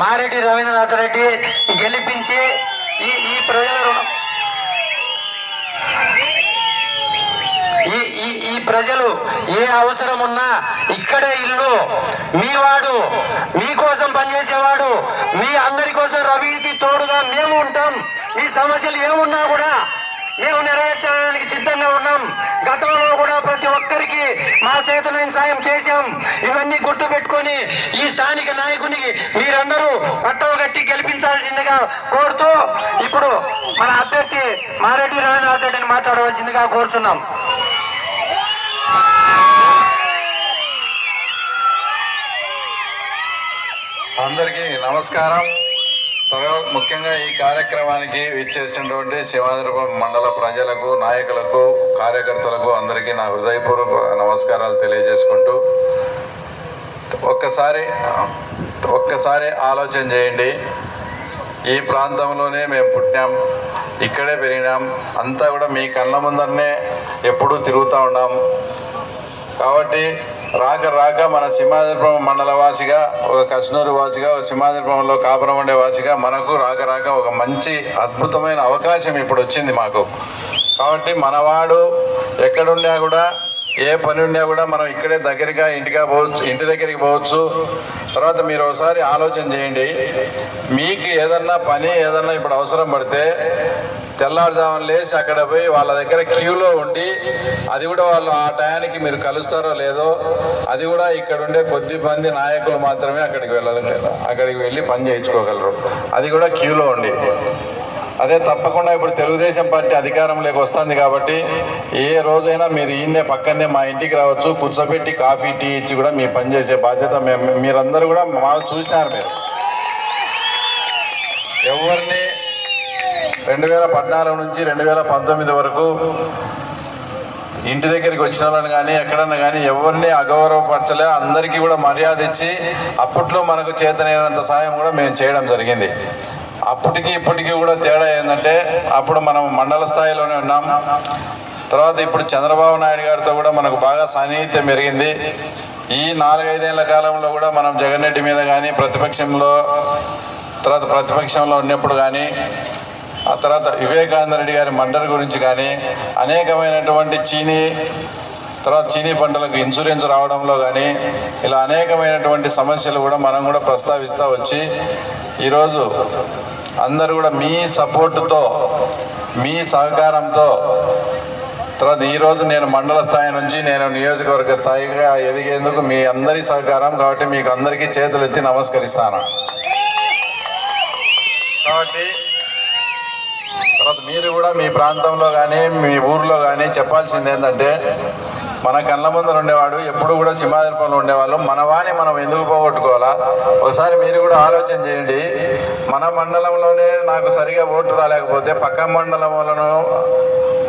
మారెడ్డి రవీంద్రనాథ్ రెడ్డి గెలిపించి ఈ ఈ ప్రజల రుణం. ఈ ఈ ఈ ప్రజలు ఏ అవసరం ఉన్నా ఇక్కడే ఇల్లు మీ వాడు మీకోసం పనిచేసేవాడు మీ అందరి కోసం రవికి తోడుగా మేము ఉంటాం. మీ సమస్యలు ఏమున్నా కూడా మేము నెరవేర్చడానికి సిద్ధంగా ఉన్నాం. గతంలో కూడా ప్రతి ఒక్కరికి మా చేతులైన సాయం చేశాం. ఇవన్నీ గుర్తు పెట్టుకొని ఈ స్థానిక నాయకునికి మీరందరూ పట్టవ గట్టి గెలిపించాల్సిందిగా కోరుతూ ఇప్పుడు మన అభ్యర్థి మారెడ్డి రవీంద్రనాథ్ రెడ్డిని మాట్లాడవలసిందిగా కోరుతున్నాం అందరికీ నమస్కారం. తర్వాత ముఖ్యంగా ఈ కార్యక్రమానికి విచ్చేసినటువంటి శివాజీపురం మండల ప్రజలకు నాయకులకు కార్యకర్తలకు అందరికీ నా హృదయపూర్వక నమస్కారాలు తెలియజేసుకుంటూ ఒక్కసారి ఒక్కసారి ఆలోచన చేయండి. ఈ ప్రాంతంలోనే మేము పుట్టినాం ఇక్కడే పెరిగినాం అంతా కూడా మీ కళ్ళ ముందరనే ఎప్పుడూ తిరుగుతూ ఉన్నాం. కాబట్టి రాక రాక మన సింహాద్రిపురం మండల వాసిగా ఒక కశ్నూరు వాసిగా ఒక సింహాద్రిపురంలో కాపురం ఉండే వాసిగా మనకు రాక రాక ఒక మంచి అద్భుతమైన అవకాశం ఇప్పుడు వచ్చింది మాకు. కాబట్టి మనవాడు ఎక్కడున్నా కూడా ఏ పని ఉన్నా కూడా మనం ఇక్కడే దగ్గరగా ఇంటిగా పోవచ్చు ఇంటి దగ్గరికి పోవచ్చు. తర్వాత మీరు ఒకసారి ఆలోచన చేయండి మీకు ఏదన్నా పని ఏదన్నా ఇప్పుడు అవసరం పడితే తెల్లారుజామున లేచి అక్కడ పోయి వాళ్ళ దగ్గర క్యూలో ఉండి అది కూడా వాళ్ళు ఆ టయానికి మీరు కలుస్తారో లేదో అది కూడా ఇక్కడ ఉండే కొద్ది మంది నాయకులు మాత్రమే అక్కడికి వెళ్ళగలరు అక్కడికి వెళ్ళి పని చేయించుకోగలరు. అది కూడా క్యూలో ఉండి. అదే తప్పకుండా ఇప్పుడు తెలుగుదేశం పార్టీ అధికారంలోకి వస్తుంది కాబట్టి ఏ రోజైనా మీరు ఈయన్నే పక్కనే మా ఇంటికి రావచ్చు కూర్చోబెట్టి కాఫీ టీ ఇచ్చి కూడా మీ పని చేసే బాధ్యత మేము మీరందరూ కూడా మా చూసినారు మీరు. ఎవరిని రెండు వేల పద్నాలుగు నుంచి రెండు వేల పంతొమ్మిది వరకు ఇంటి దగ్గరికి వచ్చిన వాళ్ళని కానీ ఎక్కడన్నా కానీ ఎవరిని అగౌరవపరచలే అందరికీ కూడా మర్యాద ఇచ్చి అప్పట్లో మనకు చేతనైనంత సాయం కూడా మేము చేయడం జరిగింది. అప్పటికి ఇప్పటికీ కూడా తేడా ఏంటంటే అప్పుడు మనం మండల స్థాయిలోనే ఉన్నాం. తర్వాత ఇప్పుడు చంద్రబాబు నాయుడు గారితో కూడా మనకు బాగా సాన్నిహిత్యం పెరిగింది. ఈ నాలుగైదేళ్ళ కాలంలో కూడా మనం జగన్ రెడ్డి మీద కానీ ప్రతిపక్షంలో తర్వాత ప్రతిపక్షంలో ఉన్నప్పుడు కానీ ఆ తర్వాత వివేకానంద రెడ్డి గారి మండలి గురించి కానీ అనేకమైనటువంటి చీనీ తర్వాత చీనీ పంటలకు ఇన్సూరెన్స్ రావడంలో కానీ ఇలా అనేకమైనటువంటి సమస్యలు కూడా మనం కూడా ప్రస్తావిస్తూ వచ్చి ఈరోజు అందరూ కూడా మీ సపోర్టుతో మీ సహకారంతో తర్వాత ఈరోజు నేను మండల స్థాయి నుంచి నేను నియోజకవర్గ స్థాయిగా ఎదిగేందుకు మీ అందరి సహకారం కాబట్టి మీకు అందరికీ చేతులు ఎత్తి నమస్కరిస్తాను. మీరు కూడా మీ ప్రాంతంలో కానీ మీ ఊర్లో కానీ చెప్పాల్సింది ఏంటంటే మన కళ్ళ ముందర ఉండేవాడు ఎప్పుడు కూడా సింహాద్రిపంలో ఉండేవాళ్ళు. మన వాణి మనం ఎందుకు పోగొట్టుకోవాలా? ఒకసారి మీరు కూడా ఆలోచన చేయండి. మన మండలంలోనే నాకు సరిగా ఓటు రాలేకపోతే పక్క మండలంలోనూ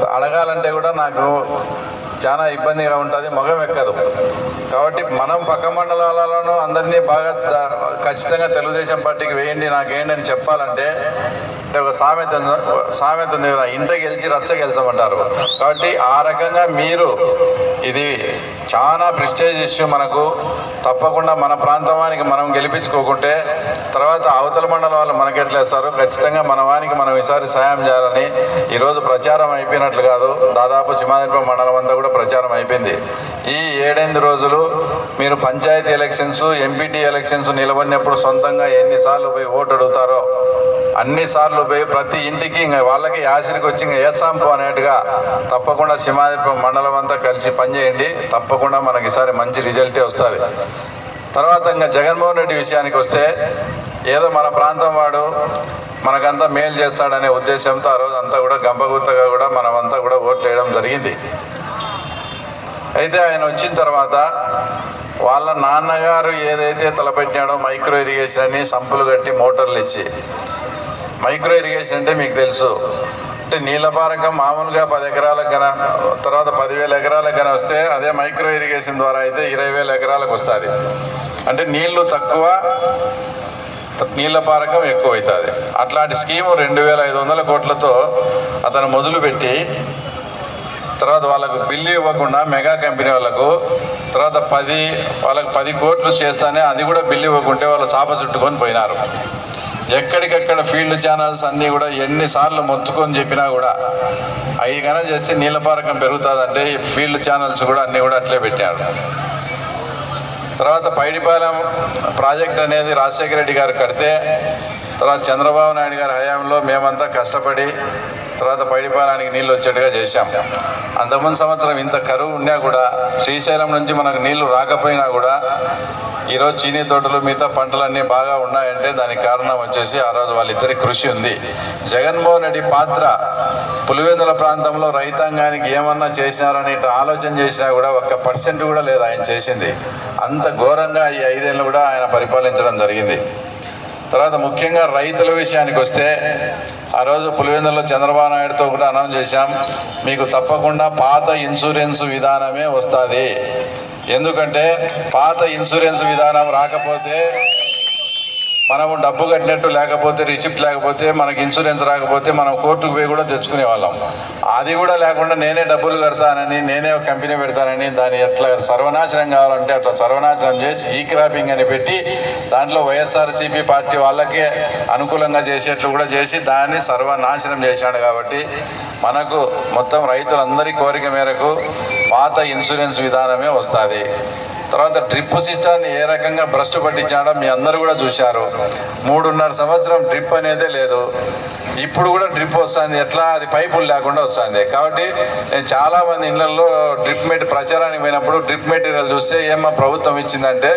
అడగాలంటే కూడా నాకు చాలా ఇబ్బందిగా ఉంటుంది మగం ఎక్కదు. కాబట్టి మనం పక్క మండలాలను అందరినీ బాగా ఖచ్చితంగా తెలుగుదేశం పార్టీకి వేయండి నాకేంటి అని చెప్పాలంటే అంటే ఒక సామెత సామెత ఉంది కదా ఇంట గెలిచి రచ్చ గెలిచమంటారు. కాబట్టి ఆ రకంగా మీరు ఇది చాలా ప్రిస్టేజ్ ఇష్యూ మనకు. తప్పకుండా మన ప్రాంతానికి మనం గెలిపించుకోకుంటే తర్వాత అవతల మండలం వాళ్ళు మనకెట్లేస్తారు? ఖచ్చితంగా మన వానికి మనం ఈసారి సాయం చేయాలని ఈరోజు ప్రచారం అయిపోయినట్లు కాదు. దాదాపు సింహాద్రిపురం మండలం అంతా కూడా ప్రచారం అయిపోయింది. ఈ ఏడెనిమిది రోజులు మీరు పంచాయతీ ఎలక్షన్స్ ఎంపీటీ ఎలక్షన్స్ నిలబడినప్పుడు సొంతంగా ఎన్నిసార్లు పోయి ఓటు అడుగుతారో అన్ని సార్లు పోయి ప్రతి ఇంటికి ఇంకా వాళ్ళకి యాసిరికి వచ్చి ఇంకా ఏసాంపు అనేట్టుగా తప్పకుండా సింహాద్రిపురం మండలం అంతా కలిసి పనిచేయండి తప్పకుండా మనకి ఈసారి మంచి రిజల్టే వస్తుంది. తర్వాత ఇంకా జగన్మోహన్ రెడ్డి విషయానికి వస్తే ఏదో మన ప్రాంతం వాడు మనకంతా మేలు చేస్తాడనే ఉద్దేశంతో ఆ రోజు అంతా కూడా గంపగుత్తగా కూడా మనమంతా కూడా ఓట్లు వేయడం జరిగింది. అయితే ఆయన వచ్చిన తర్వాత వాళ్ళ నాన్నగారు ఏదైతే తలపెట్టినాడో మైక్రో ఇరిగేషన్ అని సంపులు కట్టి మోటార్లు ఇచ్చి. మైక్రో ఇరిగేషన్ అంటే మీకు తెలుసు. అంటే నీళ్ళ పారకం మామూలుగా పది ఎకరాలకు కన తర్వాత పదివేల ఎకరాలకు కన వస్తే అదే మైక్రో ఇరిగేషన్ ద్వారా అయితే ఇరవై వేల ఎకరాలకు వస్తుంది. అంటే నీళ్ళు తక్కువ నీళ్ళ పారకం ఎక్కువ అవుతుంది అట్లాంటి స్కీము రెండు వేల ఐదు వందల కోట్లతో అతను మొదలుపెట్టి తర్వాత వాళ్ళకు బిల్లు ఇవ్వకుండా మెగా కంపెనీ వాళ్ళకు తర్వాత పది వాళ్ళకి పది కోట్లు చేస్తానే అది కూడా బిల్లు ఇవ్వకుంటే వాళ్ళు చాప చుట్టుకొని పోయినారు. ఎక్కడికక్కడ ఫీల్డ్ ఛానల్స్ అన్నీ కూడా ఎన్నిసార్లు మొత్తుకొని చెప్పినా కూడా అవి కన చేస్తే నీళ్ళపారకం పెరుగుతుందంటే ఈ ఫీల్డ్ ఛానల్స్ కూడా అన్నీ కూడా అట్లే పెట్టాడు తర్వాత పైడిపాలెం ప్రాజెక్ట్ అనేది రాజశేఖర రెడ్డి గారు కడితే తర్వాత చంద్రబాబు నాయుడు గారి హయాంలో మేమంతా కష్టపడి తర్వాత పైడిపాలానికి నీళ్ళు వచ్చేట్టుగా చేశాం. అంతకుముందు సంవత్సరం ఇంత కరువు ఉన్నా కూడా శ్రీశైలం నుంచి మనకు నీళ్ళు రాకపోయినా కూడా ఈరోజు చీనీ తోటలు మిగతా పంటలన్నీ బాగా ఉన్నాయంటే దానికి కారణం వచ్చేసి ఆ రోజు వాళ్ళిద్దరి కృషి ఉంది. జగన్మోహన్ రెడ్డి పాత్ర పులివెందుల ప్రాంతంలో రైతాంగానికి ఏమన్నా చేసినారని ఆలోచన చేసినా కూడా ఒక్క పర్సెంట్ కూడా లేదు ఆయన చేసింది. అంత ఘోరంగా ఈ ఐదేళ్ళు కూడా ఆయన పరిపాలించడం జరిగింది. తర్వాత ముఖ్యంగా రైతుల విషయానికి వస్తే ఆ రోజు పులివెందులో చంద్రబాబు నాయుడుతో కూడా అనౌన్స్ చేశాం మీకు తప్పకుండా పాత ఇన్సూరెన్స్ విధానమే వస్తుంది. ఎందుకంటే పాత ఇన్సూరెన్స్ విధానం రాకపోతే మనము డబ్బు కట్టినట్టు లేకపోతే రిసిప్ట్ లేకపోతే మనకి ఇన్సూరెన్స్ రాకపోతే మనం కోర్టుకు పోయి కూడా తెచ్చుకునే వాళ్ళం. అది కూడా లేకుండా నేనే డబ్బులు కడతానని నేనే ఒక కంపెనీ పెడతానని దాన్ని ఎట్లా సర్వనాశనం కావాలంటే అట్లా సర్వనాశనం చేసి ఈ క్రాపింగ్ అని పెట్టి దాంట్లో వైఎస్ఆర్సీపీ పార్టీ వాళ్ళకే అనుకూలంగా చేసేట్లు కూడా చేసి దాన్ని సర్వనాశనం చేశాడు కాబట్టి మనకు మొత్తం రైతులందరి కోరిక మేరకు పాత ఇన్సూరెన్స్ విధానమే వస్తుంది. తర్వాత డ్రిప్ సిస్టాన్ని ఏ రకంగా భ్రష్టు పట్టించాడో మీ అందరూ కూడా చూశారు. మూడున్నర సంవత్సరం డ్రిప్ అనేదే లేదు. ఇప్పుడు కూడా డ్రిప్ వస్తుంది. ఎట్లా? అది పైపులు లేకుండా వస్తుంది. కాబట్టి నేను చాలామంది ఇళ్ళలో డ్రిప్ మెట్ ప్రచారానికి పోయినప్పుడు డ్రిప్ మెటీరియల్ చూస్తే ఏమో ప్రభుత్వం ఇచ్చిందంటే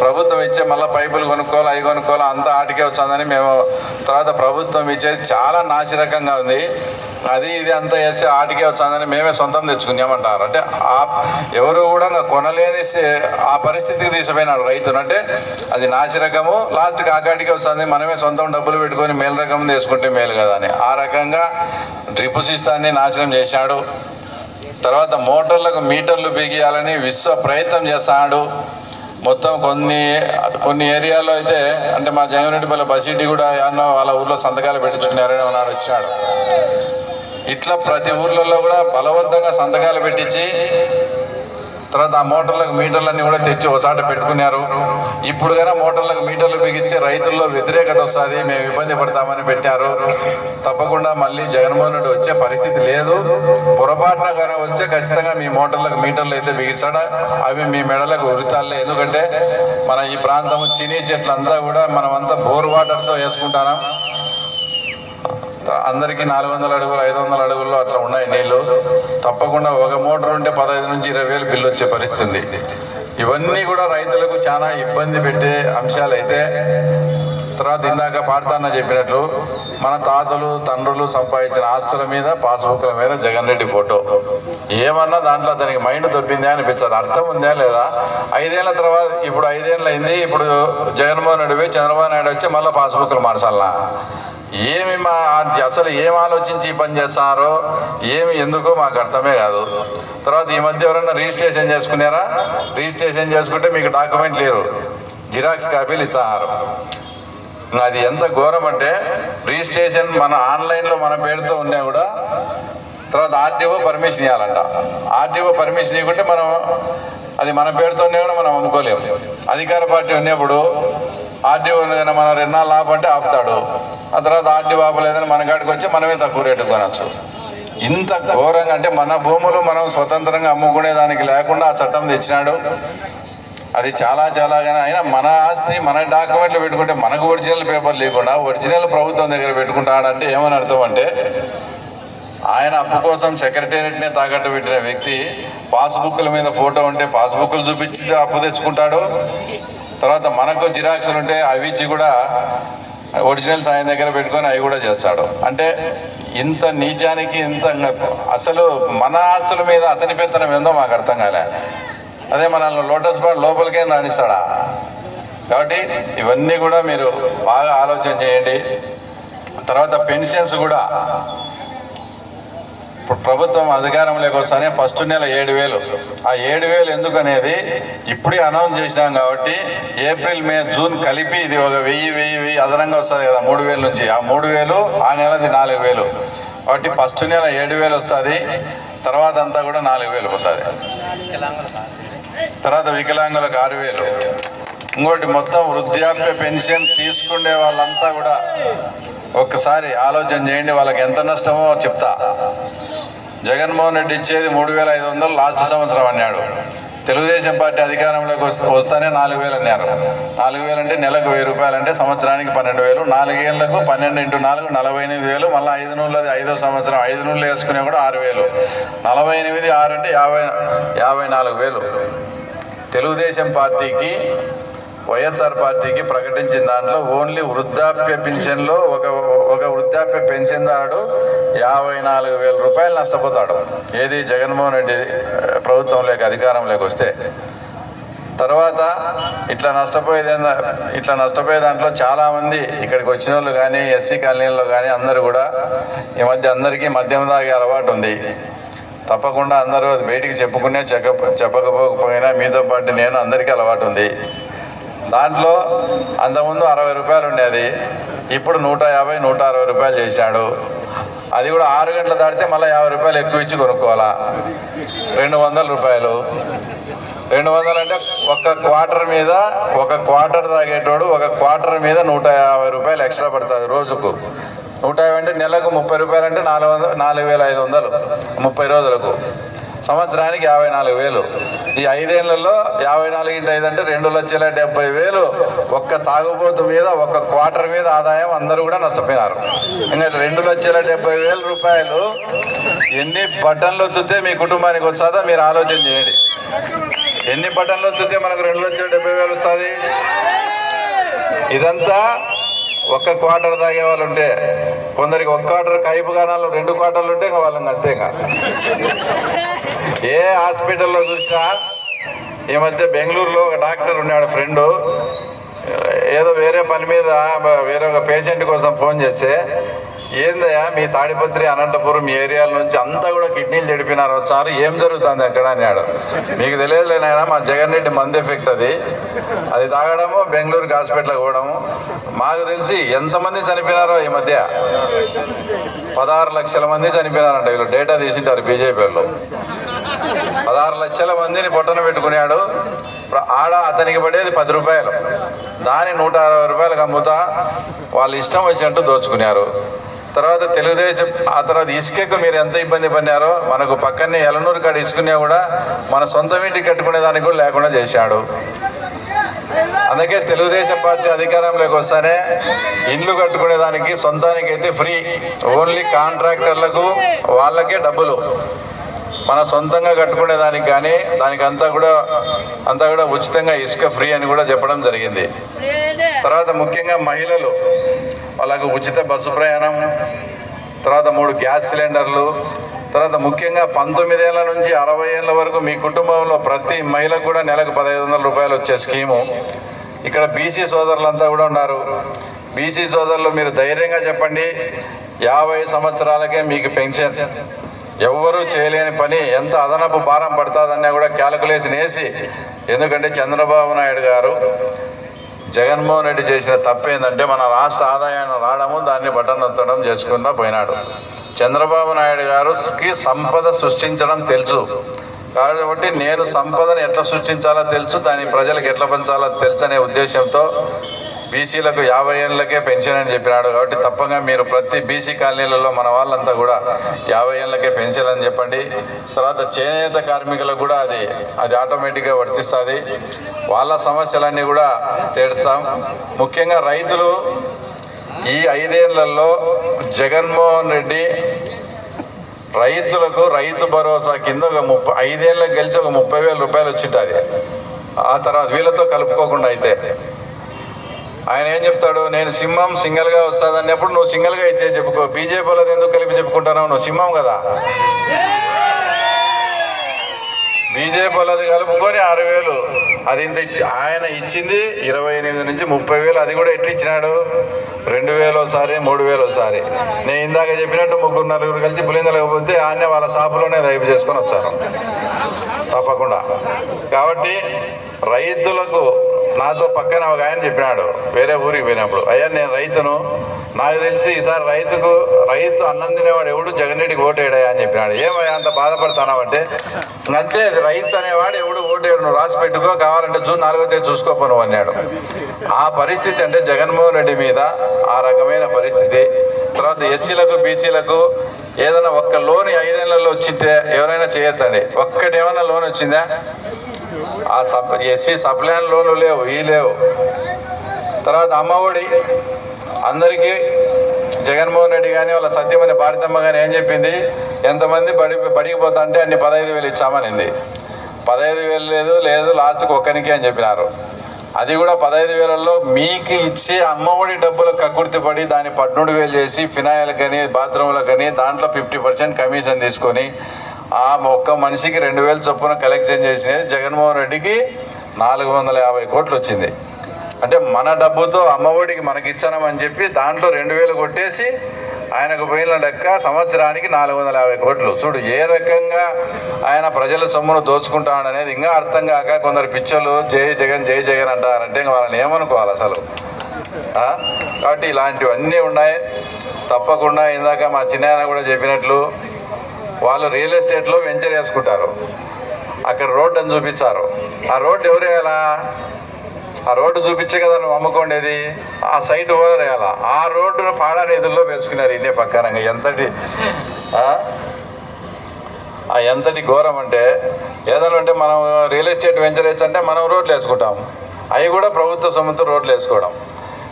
ప్రభుత్వం ఇచ్చే మళ్ళీ పైపులు కొనుక్కోవాలి అవి కొనుక్కోవాలి అంతా ఆటికే వచ్చిందని మేము తర్వాత ప్రభుత్వం ఇచ్చేది చాలా నాసిరకంగా ఉంది. అది ఇది అంతా వేస్తే ఆటికే వచ్చిందని మేమే సొంతం తెచ్చుకున్నామంటారు. అంటే ఆ ఎవరు కూడా కొనలేని ఆ పరిస్థితికి తీసిపోయినాడు రైతును. అంటే అది నాసి రకము లాస్ట్కి ఆకాటికి వచ్చింది. మనమే సొంతం డబ్బులు పెట్టుకొని మేలు రకం తీసుకుంటే మేలు కదా అని. ఆ రకంగా డ్రిప్ సిస్టాన్ని నాశనం చేశాడు. తర్వాత మోటార్లకు మీటర్లు బిగియాలని విశ్వ ప్రయత్నం చేస్తాడు. మొత్తం కొన్ని కొన్ని ఏరియాలో అయితే అంటే మా జగన్రెడ్డిపల్లి బసిటీ కూడా ఏమన్నా వాళ్ళ ఊర్లో సంతకాలు పెట్టించుకున్నారని ఉన్నాడు వచ్చాడు. ఇట్లా ప్రతి ఊర్లలో కూడా బలవంతంగా సంతకాలు పెట్టించి తర్వాత ఆ మోటార్లకు మీటర్లన్నీ కూడా తెచ్చి ఒకసాట పెట్టుకున్నారు. ఇప్పుడు కనుక మోటార్లకు మీటర్లు బిగించి రైతుల్లో వ్యతిరేకత వస్తుంది మేము ఇబ్బంది పడతామని పెట్టారు. తప్పకుండా మళ్ళీ జగన్మోహన్ రెడ్డి వచ్చే పరిస్థితి లేదు. పొరపాటున కానీ వచ్చే ఖచ్చితంగా మీ మోటార్లకు మీటర్లు అయితే బిగిస్తాడా? అవి మీ మెడలకు ఉరితాలే. ఎందుకంటే మన ఈ ప్రాంతం చినీ చెట్లంతా కూడా మనమంతా బోర్ వాటర్తో వేసుకుంటాం అందరికీ నాలుగు వందల అడుగులు ఐదు వందల అడుగుల్లో అట్లా ఉన్నాయి నీళ్ళు తప్పకుండా ఒక మోటార్ ఉంటే పదహైదు నుంచి ఇరవై వేలు బిల్లు వచ్చే పరిస్థితి. ఇవన్నీ కూడా రైతులకు చాలా ఇబ్బంది పెట్టే అంశాలు అయితే తర్వాత ఇందాక పాడతాన చెప్పినట్లు మన తాతలు తండ్రులు సంపాదించిన ఆస్తుల మీద పాస్బుక్ల మీద జగన్ రెడ్డి ఫోటో. ఏమన్నా దాంట్లో అతనికి మైండ్ దొబ్బిందా అనిపించదు? అర్థం ఉందా లేదా? ఐదేళ్ళ తర్వాత ఇప్పుడు ఐదేళ్ళు అయింది ఇప్పుడు జగన్మోహన్ రెడ్డి చంద్రబాబు నాయుడు వచ్చి మళ్ళీ పాస్బుక్లు మార్చాలనా? ఏమి మా అసలు ఏం ఆలోచించి పని చేస్తున్నారో ఏమి ఎందుకో మాకు అర్థమే కాదు. తర్వాత ఈ మధ్య ఎవరైనా రిజిస్ట్రేషన్ చేసుకున్నారా? రిజిస్ట్రేషన్ చేసుకుంటే మీకు డాక్యుమెంట్ లేరు. జిరాక్స్ కాపీలు ఇస్తున్నారు అది ఎంత ఘోరం అంటే రిజిస్ట్రేషన్ మన ఆన్లైన్లో మన పేరుతో ఉన్నా కూడా తర్వాత ఆర్టీఓ పర్మిషన్ ఇవ్వాలంట ఆర్టీఓ పర్మిషన్ ఇవ్వకుంటే మనం అది మన పేరుతో ఉన్నా కూడా మనం అమ్ముకోలేము. అధికార పార్టీ ఉన్నప్పుడు ఆర్డీఓ మనం రెండు నాలుగు అంటే ఆపుతాడు. ఆ తర్వాత ఆర్టీఓ ఆపలేదని మన కాడికి వచ్చి మనమే తక్కువ రేటు కొనచ్చు. ఇంత ఘోరంగా అంటే మన భూములు మనం స్వతంత్రంగా అమ్ముకునే దానికి లేకుండా ఆ చట్టం తెచ్చినాడు. అది చాలా చాలా కానీ అయినా మన ఆస్తి మన డాక్యుమెంట్లు పెట్టుకుంటే మనకు ఒరిజినల్ పేపర్ లేకుండా ఒరిజినల్ ప్రభుత్వం దగ్గర పెట్టుకుంటాడంటే ఏమని అర్థం అంటే ఆయన అప్పు కోసం సెక్రటేరియట్నే తాకట్టు పెట్టిన వ్యక్తి పాస్బుక్ల మీద ఫోటో ఉంటే పాస్బుక్లు చూపించి అప్పు తెచ్చుకుంటాడు. తర్వాత మనకు జిరాక్స్లు ఉంటే అవి ఇచ్చి కూడా ఒరిజినల్స్ ఆయన దగ్గర పెట్టుకొని అవి కూడా చేస్తాడు. అంటే ఇంత నీచానికి ఇంత అసలు మన ఆస్తుల మీద అతని పెత్తనం ఏందో మాకు అర్థం కాలే. అదే మనల్ని లోటస్ పాండ్ లోపలికే రాణిస్తాడా కాబట్టి ఇవన్నీ కూడా మీరు బాగా ఆలోచన చేయండి. తర్వాత పెన్షన్స్ కూడా ఇప్పుడు ప్రభుత్వం అధికారంలోకి వస్తానే ఫస్ట్ నెల ఏడు వేలు. ఆ ఏడు వేలు ఎందుకు అనేది ఇప్పుడే అనౌన్స్ చేసినాం కాబట్టి ఏప్రిల్ మే జూన్ కలిపి ఇది ఒక వెయ్యి వెయ్యి వెయ్యి అదనంగా వస్తుంది కదా మూడు వేల నుంచి. ఆ మూడు వేలు ఆ నెలది నాలుగు వేలు. కాబట్టి ఫస్ట్ నెల ఏడు వేలు వస్తుంది తర్వాత అంతా కూడా నాలుగు వేలు పోతుంది. తర్వాత వికలాంగులకు ఆరు వేలు. ఇంకోటి మొత్తం వృద్ధాప్య పెన్షన్ తీసుకునే వాళ్ళంతా కూడా ఒక్కసారి ఆలోచన చేయండి వాళ్ళకి ఎంత నష్టమో చెప్తా. జగన్మోహన్ రెడ్డి ఇచ్చేది మూడు వేల ఐదు వందలు లాస్ట్ సంవత్సరం అన్నాడు. తెలుగుదేశం పార్టీ అధికారంలోకి వస్తానే నాలుగు వేలు అన్నారు. నాలుగు వేలు అంటే నెలకు వెయ్యి రూపాయలు అంటే సంవత్సరానికి పన్నెండు వేలు నాలుగేళ్ళకు పన్నెండు ఇంటూ నాలుగు నలభై ఎనిమిది వేలు మళ్ళీ ఐదు నూళ్ళది ఐదో సంవత్సరం ఐదు నూళ్ళు వేసుకునే కూడా ఆరు వేలు. నలభై ఎనిమిది ఆరు అంటే యాభై యాభై నాలుగు వేలు. తెలుగుదేశం పార్టీకి వైఎస్ఆర్ పార్టీకి ప్రకటించిన దాంట్లో ఓన్లీ వృద్ధాప్య పెన్షన్లో ఒక ఒక వృద్ధాప్య పెన్షన్దారుడు యాభై నాలుగు వేల రూపాయలు నష్టపోతాడు. ఏది జగన్మోహన్ రెడ్డి ప్రభుత్వంలోకి అధికారంలోకి వస్తే. తర్వాత ఇట్లా నష్టపోయేది ఇట్లా నష్టపోయే దాంట్లో చాలామంది ఇక్కడికి వచ్చిన వాళ్ళు కానీ ఎస్సీ కాలనీలో కానీ అందరూ కూడా ఈ మధ్య అందరికీ మద్యం తాగే అలవాటు ఉంది. తప్పకుండా అందరూ అది బయటికి చెప్పుకునే చెప్ప చెప్పకపోకపోయినా మీతో పాటు నేను అందరికీ అలవాటు ఉంది. దాంట్లో అంతకుముందు అరవై రూపాయలు ఉండేది ఇప్పుడు నూట యాభై నూట అరవై రూపాయలు చేశాడు. అది కూడా ఆరు గంటలు దాటితే మళ్ళీ యాభై రూపాయలు ఎక్కువ ఇచ్చి కొనుక్కోవాలా? రెండు వందల రూపాయలు. రెండు వందలు అంటే ఒక క్వార్టర్ మీద ఒక క్వార్టర్ తాగేటోడు ఒక క్వార్టర్ మీద నూట యాభై రూపాయలు ఎక్స్ట్రా పడుతుంది రోజుకు. నూట యాభై అంటే నెలకు ముప్పై రూపాయలు అంటే నాలుగు వందలు నాలుగు వేల ఐదు వందలు ముప్పై రోజులకు. సంవత్సరానికి యాభై నాలుగు వేలు. ఈ ఐదేళ్ళలో యాభై నాలుగు ఇంటి ఐదు అంటే రెండు లక్షల డెబ్బై వేలు. ఒక్క తాగుబోతు మీద ఒక్క క్వార్టర్ మీద ఆదాయం అందరూ కూడా నష్టపోయినారు. ఇంకా రెండు లక్షల డెబ్బై వేల రూపాయలు ఎన్ని బటన్లు వత్తితే మీ కుటుంబానికి వచ్చాదో మీరు ఆలోచన చేయండి. ఎన్ని బటన్లు వత్తితే మనకు రెండు లక్షల డెబ్బై వేలు వస్తుంది? ఇదంతా ఒక్క క్వార్టర్ తాగే వాళ్ళు ఉంటే కొందరికి ఒక్క క్వార్టర్ కైపు గానాలు రెండు క్వార్టర్లు ఉంటే ఇంకా వాళ్ళని అంతేగా ఏ హాస్పిటల్లో చూసినా ఈ మధ్య బెంగళూరులో ఒక డాక్టర్ ఉన్నాడు ఫ్రెండు. ఏదో వేరే పని మీద వేరే ఒక పేషెంట్ కోసం ఫోన్ చేస్తే ఏందయ్యా మీ తాడిపత్రి అనంతపురం మీ ఏరియాల నుంచి అంతా కూడా కిడ్నీలు చెడిపినారు. వచ్చారు ఏం జరుగుతుంది అక్కడ అన్నాడు. మీకు తెలియదులేనాయన మా జగన్ రెడ్డి మంది ఎఫెక్ట్ అది. అది తాగడము బెంగళూరుకి హాస్పిటల్కి పోవడము. మాకు తెలిసి ఎంతమంది చనిపోయినారో ఈ మధ్య? పదహారు లక్షల మంది చనిపోయినారంట. వీళ్ళు డేటా తీసింటారు బీజేపీ వాళ్ళు. పదహారు లక్షల మందిని పొట్టన పెట్టుకున్నాడు. ఆడ అతనికి పడేది పది రూపాయలు. దాని నూట అరవై రూపాయలకు అమ్ముతా. వాళ్ళు ఇష్టం వచ్చినట్టు దోచుకున్నారు. తర్వాత తెలుగుదేశం ఆ తర్వాత ఇసుకకు మీరు ఎంత ఇబ్బంది పడినారో మనకు పక్కనే ఎలనూరు కాడ ఇసుకునే కూడా మన సొంత ఇంటికి కట్టుకునే దానికి కూడా లేకుండా చేశాడు. అందుకే తెలుగుదేశం పార్టీ అధికారంలోకి వస్తానే ఇండ్లు కట్టుకునే దానికి సొంతానికి అయితే ఫ్రీ. ఓన్లీ కాంట్రాక్టర్లకు వాళ్ళకే డబ్బులు. మన సొంతంగా కట్టుకునే దానికి కానీ దానికి అంతా కూడా అంతా కూడా ఉచితంగా ఇసుక ఫ్రీ అని కూడా చెప్పడం జరిగింది. తర్వాత ముఖ్యంగా మహిళలు. వాళ్ళకు ఉచిత బస్సు ప్రయాణం తర్వాత మూడు గ్యాస్ సిలిండర్లు తర్వాత ముఖ్యంగా పంతొమ్మిది ఏళ్ళ నుంచి అరవై ఏళ్ళ వరకు మీ కుటుంబంలో ప్రతి మహిళకు కూడా నెలకు పదహైదు వందల రూపాయలు వచ్చే స్కీము. ఇక్కడ బీసీ సోదరులంతా కూడా ఉన్నారు. బీసీ సోదరులు మీరు ధైర్యంగా చెప్పండి యాభై సంవత్సరాలకే మీకు పెన్షన్. ఎవ్వరూ చేయలేని పని ఎంత అదనపు భారం పడుతుందన్నా కూడా క్యాలిక్యులేషన్ వేసి ఎందుకంటే చంద్రబాబు నాయుడు గారు జగన్మోహన్ రెడ్డి చేసిన తప్పేందంటే మన రాష్ట్ర ఆదాయాన్ని రావడము దాన్ని బటన్ నొత్తడం చేసుకుంటా పోయినాడు. చంద్రబాబు నాయుడు గారుకి సంపద సృష్టించడం తెలుసు. కాబట్టి నేను సంపదను ఎట్లా సృష్టించాలో తెలుసు దాన్ని ప్రజలకు ఎట్లా పంచాలో తెలుసు అనే ఉద్దేశంతో బీసీలకు యాభై ఏళ్ళకే పెన్షన్ అని చెప్పినాడు. కాబట్టి తప్పగా మీరు ప్రతి బీసీ కాలనీలలో మన వాళ్ళంతా కూడా యాభై ఏళ్ళకే పెన్షన్ అని చెప్పండి. తర్వాత చేనేత కార్మికులకు కూడా అది అది ఆటోమేటిక్గా వర్తిస్తుంది. వాళ్ళ సమస్యలన్నీ కూడా తీరుస్తాం. ముఖ్యంగా రైతులు ఈ ఐదేళ్ళలో జగన్మోహన్ రెడ్డి రైతులకు రైతు భరోసా కింద ఒక ముప్పై ఐదేళ్ళకి గెలిచి ఒక ముప్పై వేల రూపాయలు వచ్చింటుంది. ఆ తర్వాత వీళ్ళతో కలుపుకోకుండా అయితే ఆయన ఏం చెప్తాడు? నేను సింహం సింగల్గా వస్తుంది అన్నప్పుడు నువ్వు సింగల్గా ఇచ్చే చెప్పుకో. బీజేపీ వాళ్ళది ఎందుకు కలిపి చెప్పుకుంటావు నువ్వు సింహం కదా. బీజేపీ వాళ్ళది కలుపుకొని ఆరు వేలు. అది ఇంత ఇచ్చి ఆయన ఇచ్చింది ఇరవై ఎనిమిది నుంచి ముప్పై వేలు. అది కూడా ఎట్లా ఇచ్చినాడు? రెండు వేలు ఒకసారి మూడు వేలు ఒకసారి. నేను ఇందాక చెప్పినట్టు ముగ్గురు నలుగురు కలిసి పులిందలకు పోతే ఆయన వాళ్ళ షాపులోనే దయపు చేసుకొని వచ్చాను తప్పకుండా. కాబట్టి రైతులకు నాతో పక్కన ఒక ఆయన చెప్పినాడు వేరే ఊరికి పోయినప్పుడు. అయ్యా నేను రైతును. నాకు తెలిసి ఈసారి రైతుకు రైతు అన్నం తినేవాడు ఎవడు? జగన్ రెడ్డికి ఓటేయడయా అని చెప్పినాడు. ఏమయ్యా అంత బాధపడుతున్నావు అంటే? అంతే అది రైతు అనేవాడు ఎవడు ఓటేయడు. నువ్వు రాసి పెట్టుకో కావాలంటే జూన్ నాలుగో తేదీ చూసుకోపో నువ్వు అన్నాడు. ఆ పరిస్థితి అంటే జగన్మోహన్ రెడ్డి మీద ఆ రకమైన పరిస్థితి. తర్వాత ఎస్సీలకు బీసీలకు ఏదైనా ఒక్క లోన్ ఐదేళ్ళలో వచ్చింటే ఎవరైనా చేయొద్దండి. ఒక్కటి ఏమైనా లోన్ వచ్చిందా? ఆ సబ్ ఎస్సీ సప్లైన్ లోన్లు లేవు ఈ లేవు. తర్వాత అమ్మఒడి అందరికీ జగన్మోహన్ రెడ్డి కానీ వాళ్ళ సత్యమని భారతమ్మ కానీ ఏం చెప్పింది? ఎంతమంది బడి బడికి పోతా అంటే అన్ని పదహైదు వేలు ఇచ్చామనింది. పదహైదు వేలు లేదు లేదు లాస్ట్కి ఒక్కరికి అని చెప్పినారు. అది కూడా పదహైదు వేలలో మీకు ఇచ్చే అమ్మఒడి డబ్బులు కక్కుర్తి పడి దాన్ని పద్మూడు వేలు చేసి ఫినాయిల్ కానీ బాత్రూంలకు కానీ దాంట్లో ఫిఫ్టీ పర్సెంట్ కమిషన్ తీసుకొని ఆ ఒక్క మనిషికి రెండు వేల చొప్పున కలెక్షన్ చేసినది జగన్మోహన్ రెడ్డికి నాలుగు వందల యాభై కోట్లు వచ్చింది. అంటే మన డబ్బుతో అమ్మఒడికి మనకి ఇచ్చానమని చెప్పి దాంట్లో రెండు వేలు కొట్టేసి ఆయనకు పోయిన లెక్క సంవత్సరానికి నాలుగు వందల యాభై కోట్లు. చూడు ఏ రకంగా ఆయన ప్రజల సొమ్మును దోచుకుంటాడనేది ఇంకా అర్థం కాక కొందరు పిచ్చలు జై జగన్ జై జగన్ అంటారంటే ఇంకా వాళ్ళని ఏమనుకోవాలి అసలు? కాబట్టి ఇలాంటివన్నీ ఉన్నాయి. తప్పకుండా ఇందాక మా చిన్నాయన కూడా చెప్పినట్లు వాళ్ళు రియల్ ఎస్టేట్లో వెంచర్ వేసుకుంటారు అక్కడ రోడ్డు అని చూపించారు. ఆ రోడ్డు ఎవరు వేయాలా? ఆ రోడ్డు చూపించే కదా నువ్వు అమ్ముకోండేది. ఆ సైట్ ఓనర్ వేయాలా? ఆ రోడ్డును పాడా నిధుల్లో వేసుకున్నారు ఇన్నే పక్కనంగా ఎంతటి ఆ? ఆ ఎంతటి ఘోరం అంటే ఏదైనా ఉంటే మనం రియల్ ఎస్టేట్ వెంచర్ అంటే మనం రోడ్లు వేసుకుంటాం. అవి కూడా ప్రభుత్వ సొమ్ముతో రోడ్లు వేసుకోవడం.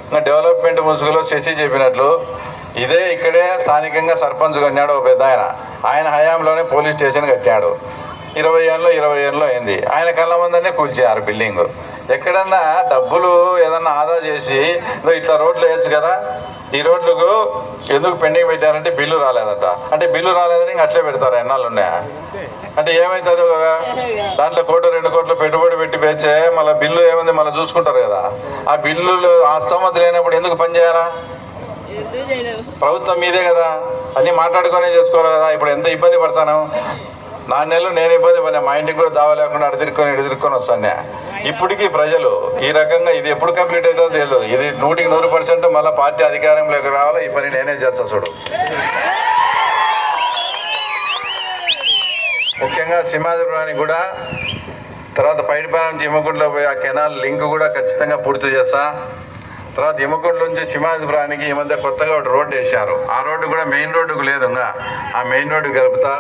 ఇంకా డెవలప్మెంట్ ముసుగులో శశి చెప్పినట్లు ఇదే ఇక్కడే స్థానికంగా సర్పంచ్ కొన్నాడు ఒక పెద్ద ఆయన. ఆయన హయాంలోనే పోలీస్ స్టేషన్ కట్టాడు. ఇరవై ఏళ్ళలో ఇరవై ఏళ్ళలో అయింది. ఆయన కళ్ళ ముందనే కూల్చారు బిల్డింగ్. ఎక్కడన్నా డబ్బులు ఏదన్నా ఆదా చేసి ఇట్లా రోడ్లు వేయచ్చు కదా. ఈ రోడ్లకు ఎందుకు పెండింగ్ పెట్టారంటే బిల్లు రాలేదట. అంటే బిల్లు రాలేదని ఇంక అట్లే పెడతారు ఎన్నాళ్ళు ఉన్నాయా అంటే ఏమవుతుంది ఒక దాంట్లో కోటి రెండు కోట్లు పెట్టుబడి పెట్టి పేచే మళ్ళీ బిల్లు ఏముంది? మళ్ళీ చూసుకుంటారు కదా. ఆ బిల్లులు ఆ స్తోమత లేనప్పుడు ఎందుకు పనిచేయాలా? ప్రభుత్వం మీదే కదా. అన్ని మాట్లాడుకునే చేసుకోవాలి కదా. ఇప్పుడు ఎంత ఇబ్బంది పడతాను. నా నెలలు నేను ఇబ్బంది పడినా మా ఇంటికి కూడా దావా లేకుండా అడిదిరుకొని ఎడిదిరుకొని వస్తాను. ఇప్పటికీ ప్రజలు ఈ రకంగా ఇది ఎప్పుడు కంప్లీట్ అవుతుందో తెలియదు. ఇది నూటికి నూరు పర్సెంట్ మళ్ళీ పార్టీ అధికారంలోకి రావాలి? ఈ పని నేనే చేస్తా చూడు. ముఖ్యంగా సింహాద్రిపురానికి కూడా తర్వాత పైడిపాలెం నుంచి ఇమ్మకుంట్లో పోయి ఆ కెనాల్ లింక్ కూడా ఖచ్చితంగా పూర్తి చేస్తా. తర్వాత ఇమ్మకుంట్ల నుంచి సింహాద్రిపురానికి ఈ మధ్య కొత్తగా ఒక రోడ్డు వేశారు. ఆ రోడ్డు కూడా మెయిన్ రోడ్డుకు లేదు ఇంకా. ఆ మెయిన్ రోడ్డు కలుపుతా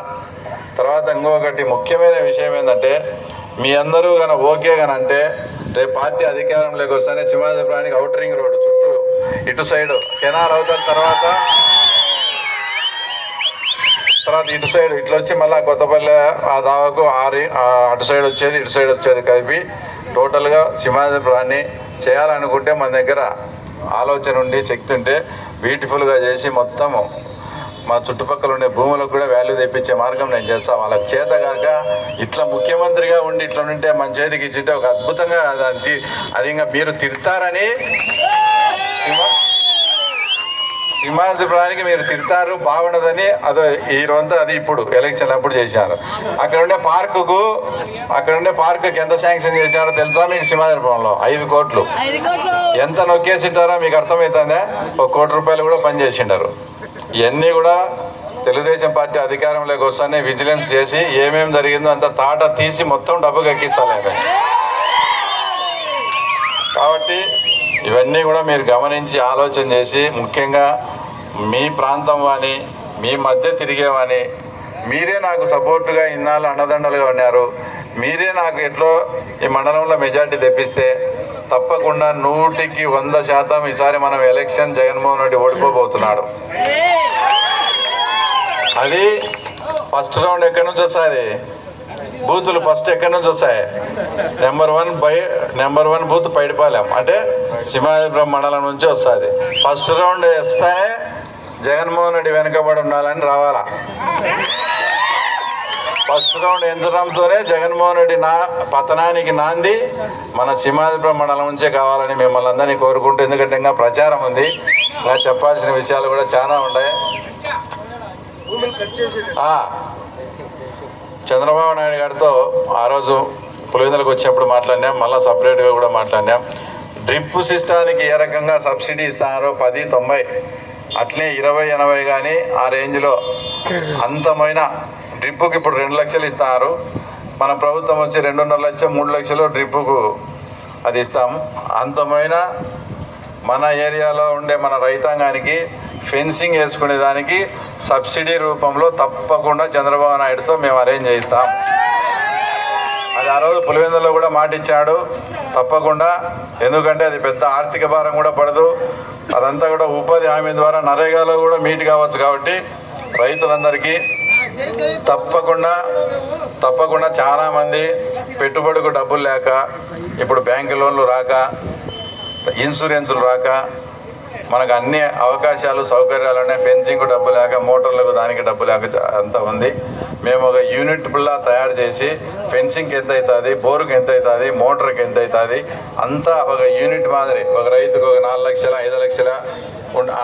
తర్వాత ఇంకొకటి ముఖ్యమైన విషయం ఏంటంటే మీ అందరూ కనుక ఓకే కానీ అంటే రేపు పార్టీ అధికారంలోకి వస్తానే సింహాద్రిపురానికి అవుటర్ రింగ్ రోడ్డు చుట్టూ ఇటు సైడ్ కెనాల్ అవుతున్న తర్వాత తర్వాత ఇటు సైడ్ ఇట్లా వచ్చి మళ్ళీ కొత్తపల్లె ఆ దావకు ఆరి అటు సైడ్ వచ్చేది ఇటు సైడ్ వచ్చేది కలిపి టోటల్గా సింహాద్రిపురాన్ని చేయాలనుకుంటే మన దగ్గర ఆలోచన ఉండి శక్తి ఉంటే బ్యూటిఫుల్గా చేసి మొత్తము మా చుట్టుపక్కల ఉండే భూములకు కూడా వాల్యూ తెప్పించే మార్గం నేను చేస్తాను వాళ్ళకి చేతగాక ఇట్లా ముఖ్యమంత్రిగా ఉండి ఇట్లా ఉంటే మన చేతికి ఇచ్చింటే ఒక అద్భుతంగా అది అది ఇంకా మీరు తిడతారని సింహాద్రిపురానికి మీరు తిడతారు బాగుండదని అదో ఈ రోజంతా అది ఇప్పుడు ఎలక్షన్ అప్పుడు చేశారు. అక్కడ ఉండే పార్కుకు అక్కడ ఉండే పార్కుకి ఎంత శాంక్షన్ చేశారో తెలుసా మీకు సింహాద్రిపురంలో? ఐదు కోట్లు. ఐదు కోట్లు. ఎంత నొక్కేసింటారో మీకు అర్థమవుతుందా ఒక కోటి రూపాయలు కూడా పనిచేసింటారు ఇవన్నీ కూడా తెలుగుదేశం పార్టీ అధికారంలోకి వస్తానే విజిలెన్స్ చేసి ఏమేమి జరిగిందో అంత తాట తీసి మొత్తం డబ్బు కక్కించాలి. కాబట్టి ఇవన్నీ కూడా మీరు గమనించి ఆలోచన చేసి ముఖ్యంగా మీ ప్రాంతం వాని మీ మధ్య తిరిగేవాని మీరే నాకు సపోర్టుగా ఇన్నాళ్ళు అండదండలుగా ఉన్నారు. మీరే నాకు ఎట్లో ఈ మండలంలో మెజార్టీ తెప్పిస్తే తప్పకుండా నూటికి వంద శాతం ఈసారి మనం ఎలక్షన్ జగన్మోహన్ రెడ్డి ఓడిపోబోతున్నాడు. అది ఫస్ట్ రౌండ్ ఎక్కడి నుంచి వస్తుంది? బూతులు ఫస్ట్ ఎక్కడి నుంచి వస్తాయి? Number one by number one booth Paidipalem. అంటే సింహాద్రిపురం మండలం నుంచి వస్తుంది. ఫస్ట్ రౌండ్ వేస్తేనే జగన్మోహన్ రెడ్డి వెనకబడి ఉండాలని రావాలా? ఫస్ట్ రౌండ్ ఎంచడంతోనే జగన్మోహన్ రెడ్డి నా పతనానికి నాంది మన సింహాద్రిపురం మండలం నుంచే కావాలని మిమ్మల్ని అందరినీ కోరుకుంటూ ఎందుకంటే ఇంకా ప్రచారం ఉంది. ఇంకా చెప్పాల్సిన విషయాలు కూడా చాలా ఉన్నాయి. చంద్రబాబు నాయుడు గారితో ఆ రోజు పులివెందులకు వచ్చినప్పుడు మాట్లాడినాం మళ్ళీ సపరేట్గా కూడా మాట్లాడినాం. డ్రిప్ సిస్టానికి ఏ రకంగా సబ్సిడీ ఇస్తున్నారో పది తొంభై అట్లే ఇరవై ఎనభై కానీ ఆ రేంజ్లో అంతమైన డ్రిప్పుకి ఇప్పుడు రెండు లక్షలు ఇస్తున్నారు మన ప్రభుత్వం వచ్చి రెండున్నర లక్షలు మూడు లక్షలు డ్రిప్పుకు అది ఇస్తాం. అంతమైన మన ఏరియాలో ఉండే మన రైతాంగానికి ఫెన్సింగ్ వేసుకునే దానికి సబ్సిడీ రూపంలో తప్పకుండా చంద్రబాబు నాయుడుతో మేము అరేంజ్ చేయిస్తాం. అది ఆ రోజు పులివెందులో కూడా మాట ఇచ్చాడు తప్పకుండా. ఎందుకంటే అది పెద్ద ఆర్థిక భారం కూడా పడదు. అదంతా కూడా ఉపాధి హామీ ద్వారా నరేగాలో కూడా మీట్ కావచ్చు కాబట్టి రైతులందరికీ తప్పకుండా తప్పకుండా చాలామంది పెట్టుబడికి డబ్బులు లేక ఇప్పుడు బ్యాంకు లోన్లు రాక ఇన్సూరెన్సులు రాక మనకు అన్ని అవకాశాలు సౌకర్యాలు ఉన్నాయి. ఫెన్సింగ్ డబ్బు లేక మోటార్లకు దానికి డబ్బు లేక అంత అంతా ఉంది. మేము ఒక యూనిట్ పిల్ల తయారు చేసి ఫెన్సింగ్కి ఎంత అవుతుంది బోరుకి ఎంత అవుతుంది మోటార్కి ఎంత అవుతుంది అంతా ఒక యూనిట్ మాదిరి. ఒక రైతుకు ఒక నాలుగు లక్షల ఐదు లక్షల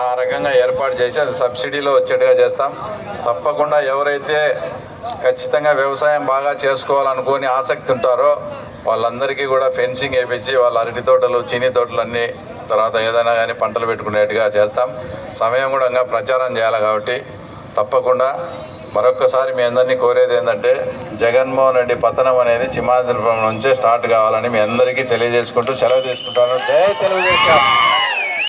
ఆ రకంగా ఏర్పాటు చేసి అది సబ్సిడీలో వచ్చేట్టుగా చేస్తాం. తప్పకుండా ఎవరైతే ఖచ్చితంగా వ్యవసాయం బాగా చేసుకోవాలనుకుని ఆసక్తి ఉంటారో వాళ్ళందరికీ కూడా ఫెన్సింగ్ వేయించి వాళ్ళ అరటి తోటలు చీని తోటలు అన్నీ తర్వాత ఏదైనా కానీ పంటలు పెట్టుకునేట్టుగా చేస్తాం. సమయం కూడా ఇంకా ప్రచారం చేయాలి కాబట్టి తప్పకుండా మరొక్కసారి మీ అందరినీ కోరేది ఏంటంటే జగన్మోహన్ రెడ్డి పతనం అనేది సింహాద్రిపురం నుంచే స్టార్ట్ కావాలని మీ అందరికీ తెలియజేసుకుంటూ సెలవు తీసుకుంటాను. జయ తెలుగుదేశం.